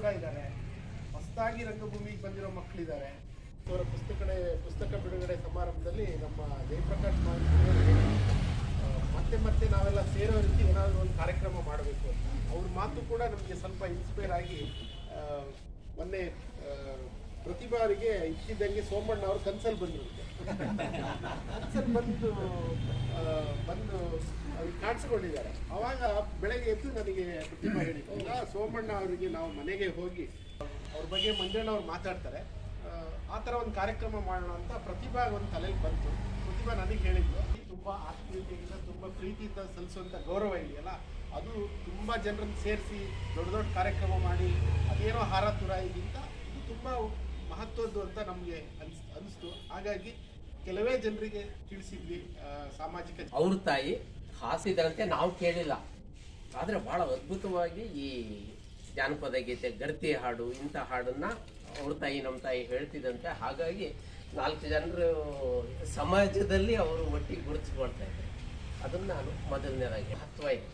ಕೂಡ ಇದ್ದಾರೆ. ಹೊಸದಾಗಿ ರಂಗಭೂಮಿಗೆ ಬಂದಿರೋ ಮಕ್ಕಳಿದ್ದಾರೆ. ಅವರ ಪುಸ್ತಕಡೆ ಪುಸ್ತಕ ಬಿಡುಗಡೆ ಸಮಾರಂಭದಲ್ಲಿ ನಮ್ಮ ಜಯಪ್ರಕಾಶ್ ಮತ್ತೆ ಮತ್ತೆ ನಾವೆಲ್ಲ ಸೇರೋ ರೀತಿ ಏನಾದರೂ ಒಂದು ಕಾರ್ಯಕ್ರಮ ಮಾಡಬೇಕು ಅಂತ. ಅವ್ರ ಮಾತು ಕೂಡ ನಮಗೆ ಸ್ವಲ್ಪ ಇನ್ಸ್ಪೈರ್ ಆಗಿ ಮೊನ್ನೆ ಪ್ರತಿ ಪ್ರತಿಭಾ ಅವರಿಗೆ ಇಷ್ಟಿದ್ದಂಗೆ ಸೋಮಣ್ಣ ಅವರು ಕನ್ಸಲ್ ಬಂದಿರುತ್ತೆ. ಕನ್ಸಲ್ ಬಂದು ಬಂದು ಕಾಣಿಸ್ಕೊಂಡಿದ್ದಾರೆ. ಅವಾಗ ಬೆಳಗ್ಗೆ ಎದ್ದು ನನಗೆ ಪ್ರತಿಮಾ ಇಲ್ಲ ಸೋಮಣ್ಣ ಅವರಿಗೆ ನಾವು ಮನೆಗೆ ಹೋಗಿ ಅವ್ರ ಬಗ್ಗೆ ಮಂಜಣ್ಣ ಅವ್ರು ಮಾತಾಡ್ತಾರೆ. ಆ, ಆ ಥರ ಒಂದು ಕಾರ್ಯಕ್ರಮ ಮಾಡೋಣ ಅಂತ ಪ್ರತಿಭಾ ಒಂದು ತಲೆಗೆ ಬಂತು. ಪ್ರತಿಭಾ ನನಗೆ ಹೇಳಿದ್ಲು ತುಂಬ ಆತ್ಮೀಯತೆಯಿಂದ ತುಂಬ ಪ್ರೀತಿಯಿಂದ ಸಲ್ಲಿಸುವಂಥ ಗೌರವ ಇದೆಯಲ್ಲ ಅದು ತುಂಬ ಜನರನ್ನು ಸೇರಿಸಿ ದೊಡ್ಡ ದೊಡ್ಡ ಕಾರ್ಯಕ್ರಮ ಮಾಡಿ ಅದೇನೋ ಹಾರ ತುರಾಯಿಗಿಂತ ಇದು ತುಂಬ ಮಹತ್ವದ್ದು ಅಂತ ನಮಗೆ ಅನ್ಸ್ ಅನಿಸ್ತು. ಹಾಗಾಗಿ ಕೆಲವೇ ಜನರಿಗೆ ತಿಳಿಸಿದ್ವಿ ಸಾಮಾಜಿಕ ಅವ್ರ ತಾಯಿ ಹಾಸಿದ್ರಂತೆ ನಾವು ಕೇಳಿಲ್ಲ. ಆದರೆ ಭಾಳ ಅದ್ಭುತವಾಗಿ ಈ ಜಾನಪದ ಗೀತೆ, ಗರ್ತಿ ಹಾಡು, ಇಂಥ ಹಾಡನ್ನು ಅವ್ರ ತಾಯಿ ನಮ್ಮ ತಾಯಿ ಹೇಳ್ತಿದ್ದಂತೆ. ಹಾಗಾಗಿ ನಾಲ್ಕು ಜನರು ಸಮಾಜದಲ್ಲಿ ಅವರು ಒಟ್ಟಿಗೆ ಗುರುತಿಸ್ಕೊಳ್ತಾ ಇದ್ದಾರೆ. ಅದನ್ನು ನಾನು ಮೊದಲನೇದಾಗಿ ಮಹತ್ವ ಇದೆ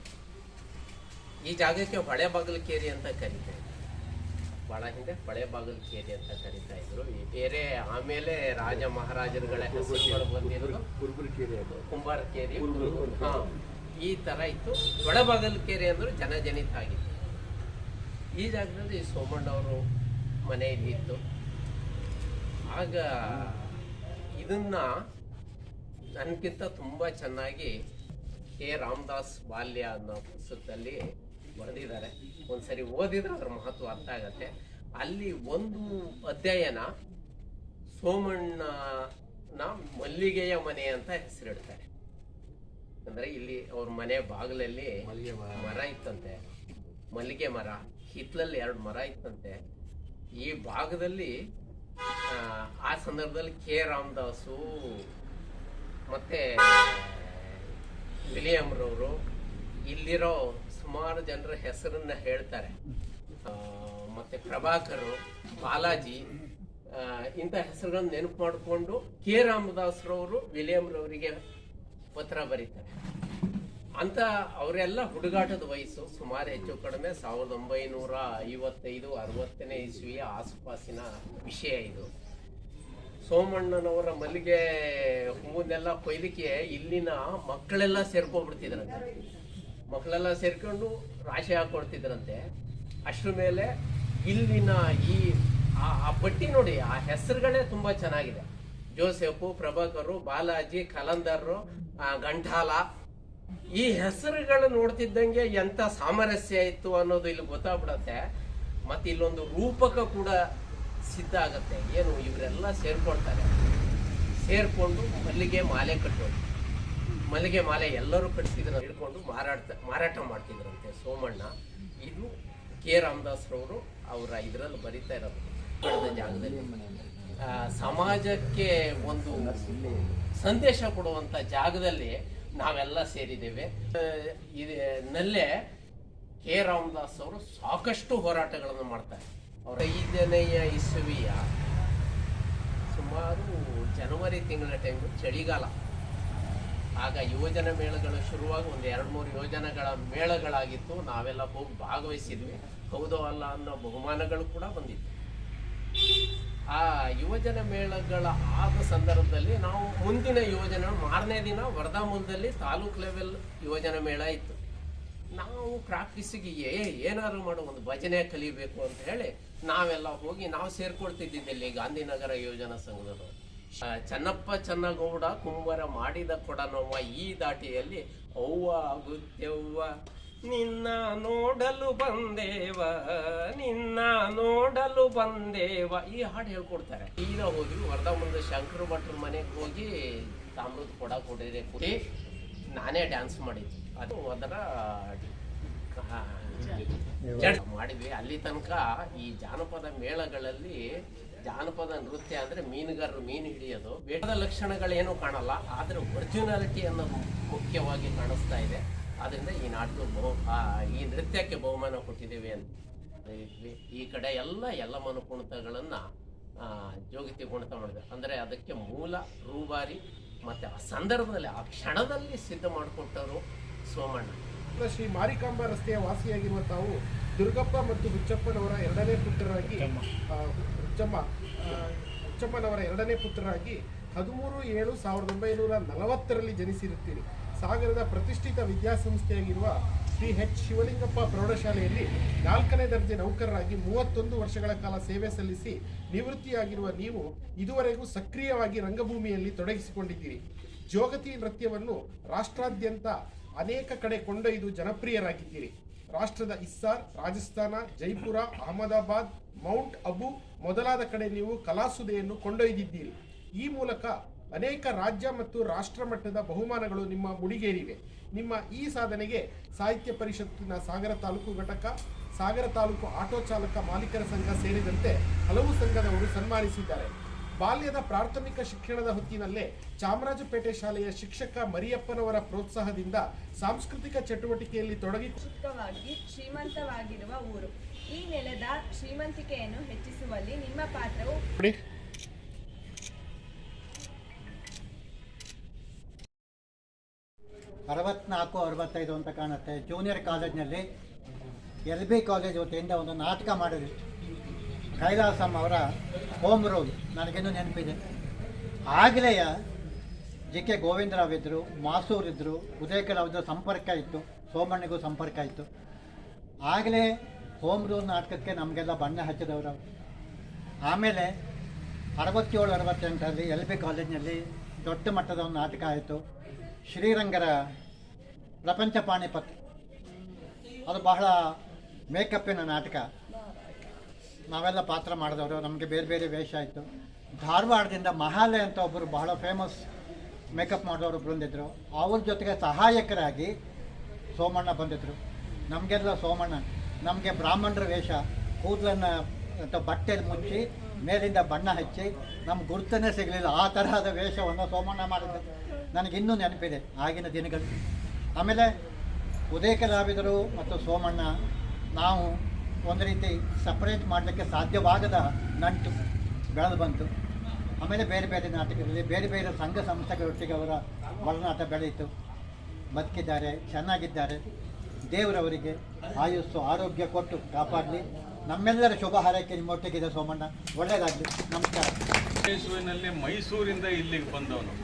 ಈ ಜಾಗಕ್ಕೆ ಹೊಳೆ ಬಾಗಲಕೇರಿ ಅಂತ ಕರೀತಾ ಇದ್ರು ಭಾಳ ಹಿಂದೆ ಹೊಳೆ ಬಾಗಲಕೇರಿ ಅಂತ ಕರಿತಾ ಇದ್ರು. ಈ ಕೆರೆ ಆಮೇಲೆ ರಾಜ ಮಹಾರಾಜರುಗಳ ಹೆಸರುಗಳು ಬಂದಿರೋದು. ಕುಂಬಾರಕೇರಿ ಹಾಂ ಈ ತರ ಇತ್ತು. ಒಳಬಾಗಲಕೇರಿ ಅಂದ್ರೆ ಜನಜನಿತ ಆಗಿತ್ತು. ಈ ಜಾಗದಲ್ಲಿ ಸೋಮಣ್ಣವರು ಮನೆಯಲ್ಲಿ ಇತ್ತು ಆಗ ಇದನ್ನ ನನಗಿಂತ ತುಂಬಾ ಚೆನ್ನಾಗಿ ಕೆ. ರಾಮದಾಸ್ ಬಾಲ್ಯ ಅನ್ನೋ ಪುಸ್ತಕದಲ್ಲಿ ಬರೆದಿದ್ದಾರೆ. ಒಂದ್ಸರಿ ಓದಿದ್ರೆ ಅದ್ರ ಮಹತ್ವ ಅರ್ಥ ಆಗತ್ತೆ. ಅಲ್ಲಿ ಒಂದು ಅಧ್ಯಯನ ಸೋಮಣ್ಣನ ಮಲ್ಲಿಗೆಯ ಮನೆ ಅಂತ ಹೆಸರಿಡ್ತಾರೆ. ಅಂದ್ರೆ ಇಲ್ಲಿ ಅವ್ರ ಮನೆ ಬಾಗಿಲಲ್ಲಿ ಮರ. ಇತ್ತಂತೆ. ಮಲ್ಲಿಗೆ ಮರ. ಹಿತ್ಲಲ್ಲಿ ಎರಡು ಮರ ಇತ್ತಂತೆ. ಈ ಭಾಗದಲ್ಲಿ ಆ, ಆ ಸಂದರ್ಭದಲ್ಲಿ ಕೆ. ರಾಮದಾಸು ಮತ್ತೆ ವಿಲಿಯಮ್ರವರು ಇಲ್ಲಿರೋ ಸುಮಾರು ಜನರ ಹೆಸರನ್ನ ಹೇಳ್ತಾರೆ. ಮತ್ತೆ ಪ್ರಭಾಕರ್, ಬಾಲಾಜಿ ಇಂಥ ಹೆಸರುಗಳನ್ನ ನೆನಪು ಮಾಡಿಕೊಂಡು ಕೆ. ರಾಮದಾಸ್ರವರು ವಿಲಿಯಮ್ರವರಿಗೆ ಪತ್ರ ಬರೀತಾರೆ. ಅಂತ ಅವರೆಲ್ಲ ಹುಡುಗಾಟದ ವಯಸ್ಸು ಸುಮಾರು ಹೆಚ್ಚು ಕಡಿಮೆ, ಸಾವಿರದ ಒಂಬೈನೂರ ಐವತ್ತೈದು, ಅರವತ್ತನೇ ಇಸ್ವಿಯ ಆಸುಪಾಸಿನ ವಿಷಯ ಇದು. ಸೋಮಣ್ಣನವರ ಮಲ್ಲಿಗೆ ಹೂವನ್ನೆಲ್ಲ ಕೊಯ್ಲಿಕ್ಕೆ ಇಲ್ಲಿನ ಮಕ್ಕಳೆಲ್ಲ ಸೇರ್ಕೊಂಡ್ಬಿಡ್ತಿದ್ರಂತೆ ಮಕ್ಕಳೆಲ್ಲ ಸೇರ್ಕೊಂಡು ರಾಶಿ ಹಾಕೊಳ್ತಿದ್ರಂತೆ. ಅಷ್ಟ್ರ ಮೇಲೆ ಇಲ್ಲಿನ ಈ ಆ ಪಟ್ಟಿ ನೋಡಿ ಆ ಹೆಸರುಗಳೇ ತುಂಬಾ ಚೆನ್ನಾಗಿದೆ. ಜೋಸೆಫು ಪ್ರಭಾಕರು ಬಾಲಾಜಿ ಕಲಂದರ್ರು ಆ, ಗಂಠಾಲ. ಈ ಹೆಸರುಗಳು ನೋಡ್ತಿದ್ದಂಗೆ ಎಂತ ಸಾಮರಸ್ಯ ಇತ್ತು ಅನ್ನೋದು ಇಲ್ಲಿ ಗೊತ್ತಾಗ್ಬಿಡತ್ತೆ. ಮತ್ತೆ ಇಲ್ಲೊಂದು ರೂಪಕ ಕೂಡ ಸಿದ್ಧ ಆಗತ್ತೆ. ಏನು ಇವರೆಲ್ಲ ಸೇರ್ಕೊಳ್ತಾರೆ. ಸೇರ್ಕೊಂಡು ಮಲ್ಲಿಗೆ ಮಾಲೆ ಕಟ್ಟೋದು. ಮಲ್ಲಿಗೆ ಮಾಲೆ ಎಲ್ಲರೂ ಕಟ್ಸಿದ್ರು ಹಿಡ್ಕೊಂಡು ಮಾರಾಟ ಮಾರಾಟ ಮಾಡ್ತಿದ್ರಂತೆ ಸೋಮಣ್ಣ. ಇದು ಕೆ. ರಾಮದಾಸ್ರವರು ಅವರ ಇದರಲ್ಲಿ ಬರಿತಾ ಇರೋದು. ಜಾಗದಲ್ಲಿ. ಸಮಾಜಕ್ಕೆ ಒಂದು ಸಂದೇಶ ಕೊಡುವಂತ ಜಾಗದಲ್ಲಿ ನಾವೆಲ್ಲ ಸೇರಿದ್ದೇವೆ. ನಲ್ಲೇ ಕೆ. ರಾಮದಾಸ್ ಅವರು ಸಾಕಷ್ಟು ಹೋರಾಟಗಳನ್ನು ಮಾಡ್ತಾರೆ. ಅವರ ಐದನೆಯ ಇಸವಿಯ ಸುಮಾರು ಜನವರಿ ತಿಂಗಳ ಟೈಮು ಚಳಿಗಾಲ. ಆಗ ಯುವಜನ ಮೇಳಗಳು ಶುರುವಾಗಿ ಒಂದು ಎರಡು ಮೂರು ಯೋಜನೆಗಳ ಮೇಳಗಳಾಗಿತ್ತು. ನಾವೆಲ್ಲ ಹೋಗಿ ಭಾಗವಹಿಸಿದ್ವಿ. ಹೌದೋ ಅಲ್ಲ ಅನ್ನೋ ಬಹುಮಾನಗಳು ಕೂಡ ಬಂದಿತ್ತು. ಆ ಯುವಜನ ಮೇಳಗಳ ಆದ ಸಂದರ್ಭದಲ್ಲಿ ನಾವು ಮುಂದಿನ ಯೋಜನೆ ಮಾರನೇ ದಿನ ವರ್ಧಾಮೂಲದಲ್ಲಿ ತಾಲೂಕ್ ಲೆವೆಲ್ ಯುವಜನ ಮೇಳ ಇತ್ತು. ನಾವು ಪ್ರಾಕ್ಟೀಸಿಗೆ ಏ, ಏನಾದ್ರು ಮಾಡೋ, ಒಂದು ಭಜನೆ ಕಲಿಬೇಕು ಅಂತ ಹೇಳಿ ನಾವೆಲ್ಲ ಹೋಗಿ ನಾವು ಸೇರ್ಕೊಳ್ತಿದ್ದಿದ್ದಲ್ಲಿ ಗಾಂಧಿನಗರ ಯೋಜನಾ ಸಂಘದವರು. ಚನ್ನಪ್ಪ ಚನ್ನಗೌಡ ಕುಂಬರ ಮಾಡಿದ ಕೊಡನವ್ವ ಈ ದಾಟಿಯಲ್ಲಿ ಅವ್ವ ಆಗುತ್ತೆವ್ವ? ನಿನ್ನ ನೋಡಲು ಬಂದೇವ ನಿನ್ನ ನೋಡಲು ಬಂದೇವ. ಈ ಹಾಡು ಹೇಳ್ಕೊಡ್ತಾರೆ. ಈಗ ಹೋಗಿ ವರ್ಧ ಮುಂದೆ ಶಂಕರ ಭಟ್ರ ಮನೆಗೆ ಹೋಗಿ ತಾಮ್ರದ ಕೊಡ ಕೊಡಿದ್ರೆ ಕೂಡಿ ನಾನೇ ಡ್ಯಾನ್ಸ್ ಮಾಡಿದ್ದೆ. ಅದು ಅದರ ಮಾಡಿದ್ವಿ. ಅಲ್ಲಿ ತನಕ ಈ ಜಾನಪದ ಮೇಳಗಳಲ್ಲಿ ಜಾನಪದ ನೃತ್ಯ ಅಂದ್ರೆ ಮೀನುಗಾರರು ಮೀನು ಹಿಡಿಯೋದು. ವೇಟದ ಲಕ್ಷಣಗಳೇನು ಕಾಣಲ್ಲ ಆದ್ರೆ ಒರಿಜಿನಾಲಿಟಿ ಅನ್ನೋದು ಮುಖ್ಯವಾಗಿ ಕಾಣಿಸ್ತಾ ಇದೆ. ಆದ್ರಿಂದ ಈ ನಾಟಕ ಬಹು ಈ ನೃತ್ಯಕ್ಕೆ ಬಹುಮಾನ ಕೊಟ್ಟಿದ್ದೇವೆ ಅಂತ. ಈ ಕಡೆ ಎಲ್ಲ ಎಲ್ಲ ಮನುಕುಣಿತಗಳನ್ನ ಜೋಗತಿ ಕುಣಿತ ಮಾಡಿದೆ. ಅಂದ್ರೆ ಅದಕ್ಕೆ ಮೂಲ ರೂಬಾರಿ ಮತ್ತೆ ಆ ಸಂದರ್ಭದಲ್ಲಿ ಆ ಕ್ಷಣದಲ್ಲಿ ಸಿದ್ಧ ಮಾಡಿಕೊಟ್ಟವರು ಸೋಮಣ್ಣ. ಶ್ರೀ ಮಾರಿಕಾಂಬ ರಸ್ತೆಯ ವಾಸಿಯಾಗಿರುವ ತಾವು ದುರ್ಗಪ್ಪ ಮತ್ತು ಹುಚ್ಚಪ್ಪನವರ ಎರಡನೇ ಪುತ್ರರಾಗಿ ಹುಚ್ಚಮ್ಮ ಹುಚ್ಚಮ್ಮನವರ ಎರಡನೇ ಪುತ್ರರಾಗಿ ಹದಿಮೂರು ಏಳು ಸಾವಿರದ ಒಂಬೈನೂರ ನಲವತ್ತರಲ್ಲಿ ಜನಿಸಿರುತ್ತೀರಿ. ಸಾಗರದ ಪ್ರತಿಷ್ಠಿತ ವಿದ್ಯಾಸಂಸ್ಥೆಯಾಗಿರುವ ಶ್ರೀ ಹೆಚ್ ಶಿವಲಿಂಗಪ್ಪ ಪ್ರೌಢಶಾಲೆಯಲ್ಲಿ ನಾಲ್ಕನೇ ದರ್ಜೆ ನೌಕರರಾಗಿ ಮೂವತ್ತೊಂದು ವರ್ಷಗಳ ಕಾಲ ಸೇವೆ ಸಲ್ಲಿಸಿ ನಿವೃತ್ತಿಯಾಗಿರುವ ನೀವು ಇದುವರೆಗೂ ಸಕ್ರಿಯವಾಗಿ ರಂಗಭೂಮಿಯಲ್ಲಿ ತೊಡಗಿಸಿಕೊಂಡಿದ್ದೀರಿ. ಜೋಗತಿ ನೃತ್ಯವನ್ನು ರಾಷ್ಟ್ರಾದ್ಯಂತ ಅನೇಕ ಕಡೆ ಕೊಂಡೊಯ್ದು ಜನಪ್ರಿಯರಾಗಿದ್ದೀರಿ. ರಾಷ್ಟ್ರದ ಇಸ್ಸಾರ್, ರಾಜಸ್ಥಾನ, ಜೈಪುರ, ಅಹಮದಾಬಾದ್, ಮೌಂಟ್ ಅಬು ಮೊದಲಾದ ಕಡೆ ನೀವು ಕಲಾಸುದೆಯನ್ನು ಕೊಂಡೊಯ್ದಿದ್ದೀರಿ. ಈ ಮೂಲಕ ಅನೇಕ ರಾಜ್ಯ ಮತ್ತು ರಾಷ್ಟ್ರ ಮಟ್ಟದ ಬಹುಮಾನಗಳು ನಿಮ್ಮ ಮುಡಿಗೇರಿವೆ. ನಿಮ್ಮ ಈ ಸಾಧನೆಗೆ ಸಾಹಿತ್ಯ ಪರಿಷತ್ತಿನ ಸಾಗರ ತಾಲೂಕು ಘಟಕ, ಸಾಗರ ತಾಲೂಕು ಆಟೋ ಚಾಲಕ ಮಾಲೀಕರ ಸಂಘ ಸೇರಿದಂತೆ ಹಲವು ಸಂಘದವರು ಸನ್ಮಾನಿಸಿದ್ದಾರೆ. ಬಾಲ್ಯದ ಪ್ರಾಥಮಿಕ ಶಿಕ್ಷಣದ ಹೊತ್ತಿನಲ್ಲೇ ಚಾಮರಾಜಪೇಟೆ ಶಾಲೆಯ ಶಿಕ್ಷಕ ಮರಿಯಪ್ಪನವರ ಪ್ರೋತ್ಸಾಹದಿಂದ ಸಾಂಸ್ಕೃತಿಕ ಚಟುವಟಿಕೆಯಲ್ಲಿ ತೊಡಗಿ ಚಿಕ್ಕವಾಗಿ ಶ್ರೀಮಂತವಾಗಿರುವ ಊರು. ಈ ನೆಲದ ಶ್ರೀಮಂತಿಕೆಯನ್ನು ಹೆಚ್ಚಿಸುವಲ್ಲಿ ನಿಮ್ಮ ಪಾತ್ರವು ಅರವತ್ನಾಲ್ಕು ಅರವತ್ತೈದು ಅಂತ ಕಾಣುತ್ತೆ. ಜೂನಿಯರ್ ಕಾಲೇಜ್ನಲ್ಲಿ ಎಲ್ ಬಿ ಕಾಲೇಜ್ ವತಿಯಿಂದ ಒಂದು ನಾಟಕ ಮಾಡಿದ್ರು. ಕೈಲಾಸಂ ಅವರ ಹೋಮ್ ರೂಲ್ ನನಗಿನ್ನೂ ನೆನಪಿದೆ. ಆಗಲೆಯ ಜಿ ಕೆ ಗೋವಿಂದರಾವ್ ಇದ್ದರು ಮಾಸೂರ್ ಇದ್ದರು ಉದಯಕರ್ ಅವ್ರ ಸಂಪರ್ಕ ಇತ್ತು, ಸೋಮಣ್ಣಿಗೂ ಸಂಪರ್ಕ ಇತ್ತು. ಆಗಲೇ ಹೋಮ್ ರೂಲ್ ನಾಟಕಕ್ಕೆ ನಮಗೆಲ್ಲ ಬಣ್ಣ ಹಚ್ಚಿದವರು. ಆಮೇಲೆ ಅರವತ್ತೇಳು, ಅರವತ್ತೆಂಟರಲ್ಲಿ ಎಲ್ ಬಿ ಕಾಲೇಜಿನಲ್ಲಿ ದೊಡ್ಡ ಮಟ್ಟದ ಒಂದು ನಾಟಕ ಆಯಿತು. ಶ್ರೀರಂಗರ ಪ್ರಪಂಚ ಪಾಣಿಪತ್. ಅದು ಬಹಳ ಮೇಕಪ್ಪಿನ ನಾಟಕ. ನಾವೆಲ್ಲ ಪಾತ್ರ ಮಾಡಿದವರು, ನಮಗೆ ಬೇರೆ ಬೇರೆ ವೇಷ ಆಯಿತು. ಧಾರವಾಡದಿಂದ ಮಹಾಲೆ ಅಂತ ಒಬ್ಬರು ಬಹಳ ಫೇಮಸ್ ಮೇಕಪ್ ಮಾಡೋರು ಬಂದಿದ್ದರು ಅವ್ರ ಜೊತೆಗೆ ಸಹಾಯಕರಾಗಿ ಸೋಮಣ್ಣ ಬಂದಿದ್ದರು ನಮಗೆಲ್ಲ ಸೋಮಣ್ಣ, ನಮಗೆ ಬ್ರಾಹ್ಮಣರ ವೇಷ, ಕೂದಲನ್ನು ಅಥವಾ ಬಟ್ಟೆಲಿ ಮುಚ್ಚಿ, ಮೇಲಿಂದ ಬಣ್ಣ ಹಚ್ಚಿ ನಮ್ಮ ಗುರ್ತನೇ ಸಿಗಲಿಲ್ಲ. ಆ ತರಹದ ವೇಷವನ್ನು ಸೋಮಣ್ಣ ಮಾಡಿದ್ದೆ ನನಗಿನ್ನೂ ನೆನಪಿದೆ ಆಗಿನ ದಿನಗಳು. ಆಮೇಲೆ ಉದಯ ಕಲಾವಿದರು ಮತ್ತು ಸೋಮಣ್ಣ, ನಾವು ಒಂದು ರೀತಿ ಸಪ್ರೇಟ್ ಮಾಡಲಿಕ್ಕೆ ಸಾಧ್ಯವಾಗದ ನಂಟು ಬೆಳೆದು ಬಂತು. ಆಮೇಲೆ ಬೇರೆ ಬೇರೆ ನಾಟಕದಲ್ಲಿ ಬೇರೆ ಬೇರೆ ಸಂಘ ಸಂಸ್ಥೆಗಳೊಟ್ಟಿಗೆ ಅವರ ಒಳನಾಟ ಬೆಳೆಯಿತು. ಬದುಕಿದ್ದಾರೆ, ಚೆನ್ನಾಗಿದ್ದಾರೆ. ದೇವರವರಿಗೆ ಆಯುಸ್ಸು, ಆರೋಗ್ಯ ಕೊಟ್ಟು ಕಾಪಾಡಲಿ. ನಮ್ಮೆಲ್ಲರ ಶುಭ ಹಾರೈಕೆ ನಿಮ್ಮೊಟ್ಟಿಗಿದೆ ಸೋಮಣ್ಣ. ಒಳ್ಳೆಯದಾಗಲಿ ನಮಸ್ಕಾರ. ಮೈಸೂರಿನಲ್ಲಿ ಮೈಸೂರಿಂದ ಇಲ್ಲಿಗೆ ಬಂದವನು.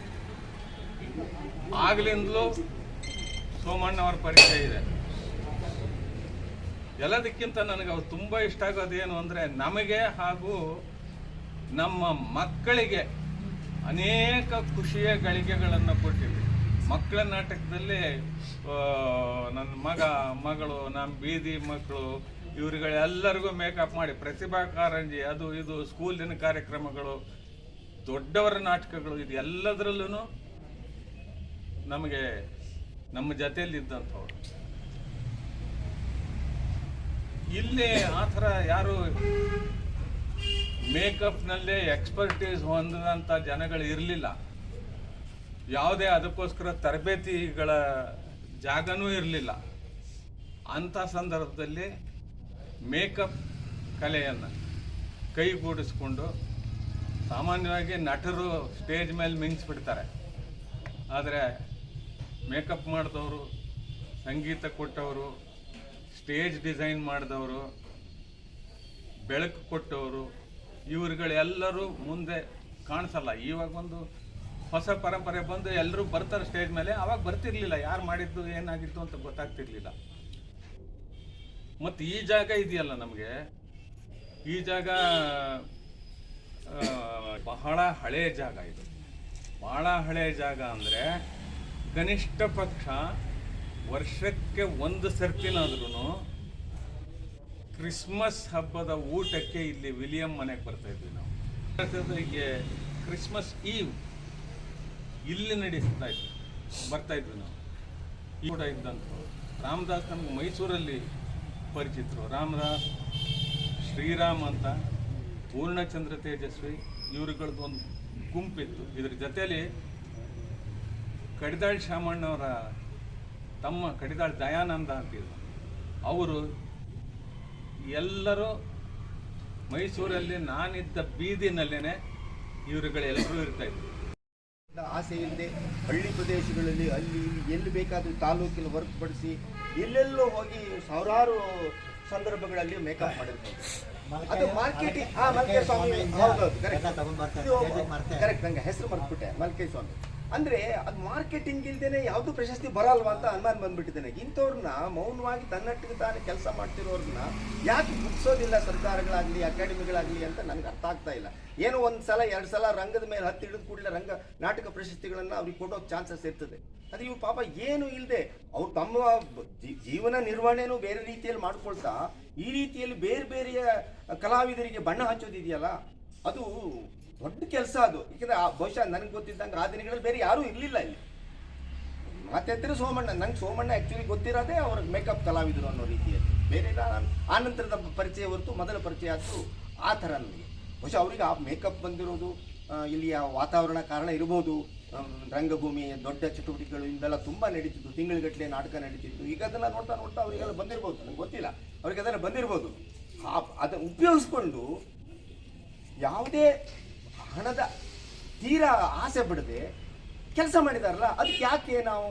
ಸೋಮಣ್ಣ ಸೋಮಣ್ಣವರ ಪರಿಚಯ ಇದೆ. ಎಲ್ಲದಕ್ಕಿಂತ ನನಗೆ ಅವ್ರು ತುಂಬ ಇಷ್ಟ ಆಗೋದೇನು ಅಂದರೆ ನಮಗೆ ಹಾಗೂ ನಮ್ಮ ಮಕ್ಕಳಿಗೆ ಅನೇಕ ಖುಷಿಯ ಗಳಿಗೆಗಳನ್ನು ಕೊಟ್ಟಿದ್ವಿ ಮಕ್ಕಳ ನಾಟಕದಲ್ಲಿ ನನ್ನ ಮಗ, ಮಗಳು, ನಮ್ಮ ಬೀದಿ ಮಕ್ಕಳು, ಇವರುಗಳೆಲ್ಲರಿಗೂ ಮೇಕಪ್ ಮಾಡಿ, ಪ್ರತಿಭಾ ಕಾರಂಜಿ, ಅದು ಇದು ಸ್ಕೂಲಿನ ಕಾರ್ಯಕ್ರಮಗಳು, ದೊಡ್ಡವರ ನಾಟಕಗಳು, ಇದು ಎಲ್ಲದರಲ್ಲೂ ನಮಗೆ ನಮ್ಮ ಜೊತೆಯಲ್ಲಿ ಇದ್ದಂಥವ್ರು ಇಲ್ಲಿ ಆ ಥರ ಯಾರು ಮೇಕಪ್ನಲ್ಲೇ ಎಕ್ಸ್ಪರ್ಟೀಸ್ ಹೊಂದಿದಂಥ ಜನಗಳು ಇರಲಿಲ್ಲ. ಯಾವುದೇ ಅದಕ್ಕೋಸ್ಕರ ತರಬೇತಿಗಳ ಜಾಗನೂ ಇರಲಿಲ್ಲ. ಅಂಥ ಸಂದರ್ಭದಲ್ಲಿ ಮೇಕಪ್ ಕಲೆಯನ್ನು ಕೈಗೂಡಿಸ್ಕೊಂಡು ಸಾಮಾನ್ಯವಾಗಿ ನಟರು ಸ್ಟೇಜ್ ಮೇಲೆ ಮಿಂಚಿಬಿಡ್ತಾರೆ ಆದರೆ ಮೇಕಪ್ ಮಾಡಿದವರು, ಸಂಗೀತ ಕೊಟ್ಟವರು ಸ್ಟೇಜ್ ಡಿಸೈನ್ ಮಾಡಿದವರು, ಬೆಳಕು ಕೊಟ್ಟವರು, ಇವರುಗಳೆಲ್ಲರೂ ಮುಂದೆ ಕಾಣಿಸಲ್ಲ. ಇವಾಗ ಒಂದು ಹೊಸ ಪರಂಪರೆ ಬಂದು ಎಲ್ಲರೂ ಬರ್ತಾರೆ ಸ್ಟೇಜ್ ಮೇಲೆ. ಅವಾಗ ಬರ್ತಿರ್ಲಿಲ್ಲ. ಯಾರು ಮಾಡಿದ್ದು ಏನಾಗಿತ್ತು ಅಂತ ಗೊತ್ತಾಗ್ತಿರ್ಲಿಲ್ಲ. ಮತ್ತು ಈ ಜಾಗ ಇದೆಯಲ್ಲ ನಮಗೆ? ಈ ಜಾಗ ಬಹಳ ಹಳೆಯ ಜಾಗ ಇದು. ಬಹಳ ಹಳೆಯ ಜಾಗ ಅಂದರೆ ಕನಿಷ್ಠ ಪಕ್ಷ ವರ್ಷಕ್ಕೆ ಒಂದು ಸರ್ತಿನಾದ್ರೂ ಕ್ರಿಸ್ಮಸ್ ಹಬ್ಬದ ಊಟಕ್ಕೆ ಇಲ್ಲಿ ವಿಲಿಯಂ ಮನೆಗೆ ಬರ್ತಾ ಇದ್ವಿ ನಾವು. ಕ್ರಿಸ್ಮಸ್ ಈವ್ ಇಲ್ಲಿ ನಡೆಸ್ತಾ ಇದ್ವಿ. ಬರ್ತಾ ಇದ್ವಿ ನಾವು. ಈ ಕೂಡ ಇದ್ದಂಥವ್ರು. ರಾಮದಾಸ್ ನಮ್ಗೆ ಮೈಸೂರಲ್ಲಿ ಪರಿಚಿತರು. ರಾಮದಾಸ್, ಶ್ರೀರಾಮ್ ಅಂತ, ಪೂರ್ಣಚಂದ್ರ ತೇಜಸ್ವಿ ಇವ್ರುಗಳದ್ದು ಒಂದು ಗುಂಪಿತ್ತು. ಇದ್ರ ಜೊತೆಯಲ್ಲಿ ಕಡಿದಾಳ್ ಶಾಮಣ್ಣವರ ತಮ್ಮ ಕಡಿದಾಳ್ ದಯಾನಂದ ಅಂತಿದ್ರು ಅವರು ಎಲ್ಲರೂ ಮೈಸೂರಲ್ಲಿ ನಾನಿದ್ದ ಬೀದಿನಲ್ಲೇನೆ ಇವರುಗಳೆಲ್ಲರೂ ಇರ್ತಾ ಇದ್ರು. ಆಸೆ ಇಲ್ಲದೆ ಹಳ್ಳಿ ಪ್ರದೇಶಗಳಲ್ಲಿ ಅಲ್ಲಿ ಎಲ್ಲಿ ಬೇಕಾದರೂ ತಾಲೂಕಿನ ಹೊರತುಪಡಿಸಿ ಎಲ್ಲೆಲ್ಲೋ ಹೋಗಿ ಸಾವಿರಾರು ಸಂದರ್ಭಗಳಲ್ಲಿ ಮೇಕಪ್ ಮಾಡಿದ್ರು ಅದು ಮಾರ್ಕೆಟಿಂಗ್. ಕರೆಕ್ಟ್ ನಂಗೆ ಹೆಸರು ಮರ್ತ್ಬಿಟ್ಟೆ ಮಲ್ಕೆ ಸ್ವಾಮಿ. ಅಂದ್ರೆ ಅದು ಮಾರ್ಕೆಟಿಂಗ್ ಇಲ್ದೇನೆ ಯಾವ್ದು ಪ್ರಶಸ್ತಿ ಬರಲ್ವಾ ಅಂತ ಅನುಮಾನ ಬಂದ್ಬಿಟ್ಟಿದ್ದೇನೆ. ಇಂಥವ್ರನ್ನ ಮೌನವಾಗಿ ತನ್ನಟ್ಟಿಗೆ ತಾನೇ ಕೆಲಸ ಮಾಡ್ತಿರೋರ್ನ ಯಾಕೆ ಮುಗಿಸೋದಿಲ್ಲ ಸರ್ಕಾರಗಳಾಗ್ಲಿ, ಅಕಾಡೆಮಿಗಳಾಗ್ಲಿ ಅಂತ ನನಗೆ ಅರ್ಥ ಆಗ್ತಾ ಇಲ್ಲ. ಏನೋ ಒಂದು ಸಲ, ಎರಡು ಸಲ ರಂಗದ ಮೇಲೆ ಹತ್ತಿ ಹಿಡಿದು ಕೂಡಲೇ ರಂಗ, ನಾಟಕ ಪ್ರಶಸ್ತಿಗಳನ್ನ ಅವ್ರಿಗೆ ಕೊಡೋ ಚಾನ್ಸಸ್ ಇರ್ತದೆ. ಅದು ಇವು ಪಾಪ ಏನು ಇಲ್ಲದೆ ಅವ್ರು ತಮ್ಮ ಜೀವನ ನಿರ್ವಹಣೆನೂ ಬೇರೆ ರೀತಿಯಲ್ಲಿ ಮಾಡ್ಕೊಳ್ತಾ ಈ ರೀತಿಯಲ್ಲಿ ಬೇರೆ ಬೇರೆಯ ಕಲಾವಿದರಿಗೆ ಬಣ್ಣ ಹಚ್ಚೋದಿದೆಯಲ್ಲ, ಅದು ದೊಡ್ಡ ಕೆಲಸ ಅದು. ಯಾಕಂದ್ರೆ ಆ ಬಹುಶಃ ನನಗೆ ಗೊತ್ತಿದ್ದಂಗೆ ಆ ದಿನಗಳಲ್ಲಿ ಬೇರೆ ಯಾರೂ ಇರಲಿಲ್ಲ ಇಲ್ಲಿ. ಮಾತೆತ್ತಿರ ಸೋಮಣ್ಣ, ನಂಗೆ ಸೋಮಣ್ಣ ಆ್ಯಕ್ಚುಲಿ ಗೊತ್ತಿರೋದೇ ಅವ್ರ ಮೇಕಪ್ ಕಲಾವಿದರು ಅನ್ನೋ ರೀತಿಯಲ್ಲಿ. ಬೇರೆ ಆ ನಂತರದ ಪರಿಚಯ ಹೊರತು ಮೊದಲ ಪರಿಚಯ ಆಯಿತು ಆ ಥರ ನನಗೆ. ಬಹುಶಃ ಅವರಿಗೆ ಆ ಮೇಕಪ್ ಬಂದಿರೋದು ಇಲ್ಲಿಯ ವಾತಾವರಣ ಕಾರಣ ಇರ್ಬೋದು. ರಂಗಭೂಮಿ, ದೊಡ್ಡ ಚಟುವಟಿಕೆಗಳು ಇವೆಲ್ಲ ತುಂಬ ನಡೀತಿತ್ತು ತಿಂಗಳಗಟ್ಟಲೆ ನಾಟಕ ನಡೀತಿತ್ತು ಈಗ ಅದನ್ನು ನೋಡ್ತಾ ನೋಡ್ತಾ ಅವರಿಗೆಲ್ಲ ಬಂದಿರ್ಬೋದು. ನನಗೆ ಗೊತ್ತಿಲ್ಲ. ಅವ್ರಿಗೆ ಅದೆಲ್ಲ ಬಂದಿರ್ಬೋದು. ಆ ಅದನ್ನು ಉಪಯೋಗಿಸ್ಕೊಂಡು ಯಾವುದೇ ಹಣದ ತೀರಾ ಆಸೆ ಬಿಡದೆ ಕೆಲಸ ಮಾಡಿದಾರಲ್ಲ, ಅದಕ್ಕೆ ಯಾಕೆ ನಾವು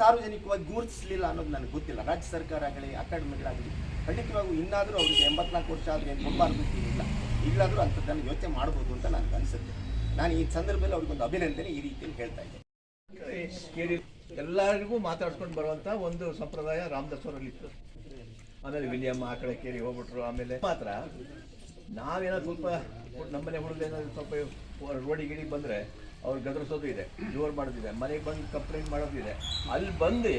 ಸಾರ್ವಜನಿಕವಾಗಿ ಗುರುತಿಸಲಿಲ್ಲ ಅನ್ನೋದು ನನಗೆ ಗೊತ್ತಿಲ್ಲ. ರಾಜ್ಯ ಸರ್ಕಾರ ಆಗಲಿ ಅಕಾಡೆಮಿಗಳಾಗಲಿ ಖಂಡಿತವಾಗೂ ಇನ್ನಾದರೂ ಅವರಿಗೆ ಎಂಬತ್ನಾಲ್ಕು ವರ್ಷ ಆದರೆ ಏನು ಇಲ್ಲ ಇಲ್ಲಾದರೂ ಅಂಥದ್ದನ್ನು ಯೋಚನೆ ಮಾಡ್ಬೋದು ಅಂತ ನನಗೆ ಅನಿಸುತ್ತೆ. ನಾನು ಈ ಸಂದರ್ಭದಲ್ಲಿ ಅವ್ರಿಗೊಂದು ಅಭಿನಂದನೆ ಈ ರೀತಿಯಲ್ಲಿ ಹೇಳ್ತಾ ಇದ್ದೆ ಕೇಳಿ, ಎಲ್ಲರಿಗೂ ಮಾತಾಡ್ಕೊಂಡು ಬರುವಂತ ಒಂದು ಸಂಪ್ರದಾಯ ರಾಮದಾಸ್ ಅವರಲ್ಲಿ ಇತ್ತು ಆಮೇಲೆ ವಿಲಿಯಮ್ ಆ ಕಡೆ ಕೇರಿ ಹೋಗ್ಬಿಟ್ರು, ಆಮೇಲೆ ಮಾತ್ರ ನಾವೇನೋ ಸ್ವಲ್ಪ ನಮ್ಮನೆ ಹುಡುಗ ಏನಾದ್ರು ಸ್ವಲ್ಪ ರೋಡಿ ಗಿಡಿಗೆ ಬಂದ್ರೆ ಅವ್ರು ಗದರಿಸೋದು ಇದೆ, ಜೋರು ಮಾಡೋದಿದೆ ಮನೆಗೆ ಬಂದು ಕಂಪ್ಲೇಂಟ್ ಮಾಡೋದಿದೆ ಅಲ್ಲಿ ಬಂದು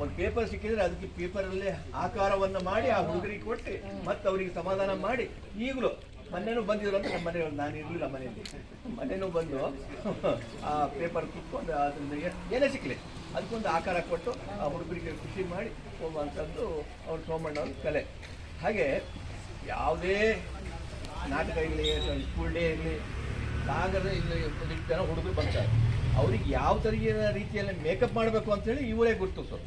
ಒಂದು ಪೇಪರ್ ಸಿಕ್ಕಿದ್ರೆ ಅದಕ್ಕೆ ಪೇಪರಲ್ಲಿ ಆಕಾರವನ್ನು ಮಾಡಿ ಆ ಹುಡುಗರಿಗೆ ಕೊಟ್ಟು ಮತ್ತೆ ಅವರಿಗೆ ಸಮಾಧಾನ ಮಾಡಿ ಈಗಲೂ ಮೊನ್ನೆನೂ ಬಂದಿದ್ರು ಅಂತ ನಮ್ಮ ಮನೆಯವ್ರು ನಾನು ಇರಲಿಲ್ಲ ಮನೆಯಲ್ಲಿ. ಮನೆಯೂ ಬಂದು ಆ ಪೇಪರ್ ಕುತ್ಕೊಂಡು ಅದರಿಂದ ಏನೇ ಸಿಕ್ಕಲಿ ಅದಕ್ಕೊಂದು ಆಕಾರ ಕೊಟ್ಟು ಆ ಹುಡುಗರಿಗೆ ಖುಷಿ ಮಾಡಿ ಹೋಗುವಂಥದ್ದು ಅವ್ರು ಸೋಮಣ್ಣವ್ರ ಕಲೆ. ಹಾಗೆ ಯಾವುದೇ ನಾಟಕ ಇರಲಿ ಸ್ಕೂಲ್ ಡೇ ಇರಲಿ ಸಾಗರ ಇಲ್ಲಿ ಒಂದಿಷ್ಟು ಜನ ಹುಡುಗರು ಬರ್ತಾರೆ. ಅವ್ರಿಗೆ ಯಾವ ತರಗಿನ ರೀತಿಯಲ್ಲಿ ಮೇಕಪ್ ಮಾಡಬೇಕು ಅಂತೇಳಿ ಇವರೇ ಸರ್.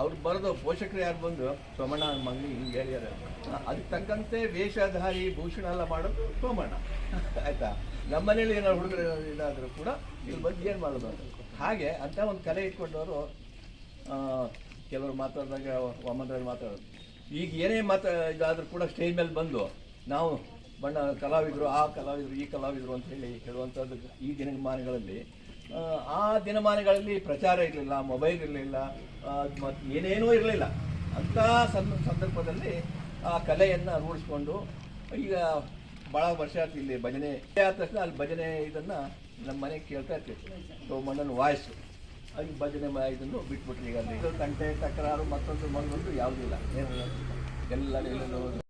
ಅವ್ರು ಬರೆದು, ಪೋಷಕರು ಯಾರು ಬಂದು ಸೋಮಣ್ಣ ಮಗನಿಗೆ ಹಿಂಗೆ ಹೇಳ್ಯಾರ ಅದಕ್ಕೆ ತಕ್ಕಂತೆ ವೇಷಧಾರಿ, ಭೂಷಣ ಎಲ್ಲ ಮಾಡೋದು ಸೋಮಣ್ಣ. ಆಯಿತಾ? ನಮ್ಮ ಮನೇಲಿ ಏನಾದ್ರು ಹುಡುಗರು ಇದಾದರೂ ಕೂಡ ಇಲ್ಲಿ ಬಂದು ಏನು ಅಂತ ಹಾಗೆ ಅಂತ ಒಂದು ಕಲೆ ಇಟ್ಕೊಂಡವರು ಕೆಲವರು ಮಾತಾಡಿದಾಗ ಒಮ್ಮಂದ್ರಲ್ಲಿ ಮಾತಾಡೋದು. ಈಗ ಏನೇ ಮಾತಾ ಇದಾದರೂ ಕೂಡ ಸ್ಟೇಜ್ ಮೇಲೆ ಬಂದು ನಾವು ಬಣ್ಣ ಕಲಾವಿದರು ಆ ಕಲಾವಿದರು ಈ ಕಲಾವಿದರು ಅಂತ ಹೇಳಿ ಹೇಳುವಂಥದ್ದು ಈ ದಿನಮಾನಗಳಲ್ಲಿ. ಆ, ದಿನಮಾನಗಳಲ್ಲಿ ಪ್ರಚಾರ ಇರಲಿಲ್ಲ ಮೊಬೈಲ್ ಇರಲಿಲ್ಲ ಮತ್ತು ಏನೇನೂ ಇರಲಿಲ್ಲ. ಅಂಥ ಸಂದ ಸಂದರ್ಭದಲ್ಲಿ ಆ ಕಲೆಯನ್ನು ರೂಢಿಸ್ಕೊಂಡು ಈಗ ಭಾಳ ವರ್ಷ ಆಯ್ತು ಇಲ್ಲಿ ಭಜನೆ. ಆದ ತಕ್ಷಣ ಅಲ್ಲಿ ಭಜನೆ ಇದನ್ನು ನಮ್ಮ ಮನೆಗೆ ಕೇಳ್ತಾ ಇರ್ತೀವಿ ಸೋಮಣ್ಣನ ವಾಯ್ಸು ಅಲ್ಲಿ ಭಜನೆ ಇದನ್ನು ಬಿಟ್ಬಿಟ್ರಿ ಈಗ. ಅಲ್ಲಿ ಕಂಟೆ ತಕರಾರು ಮತ್ತೊಂದು ಮತ್ತೊಂದು ಯಾವುದೂ ಇಲ್ಲ. ಏನಿಲ್ಲ ಎಲ್ಲರೂ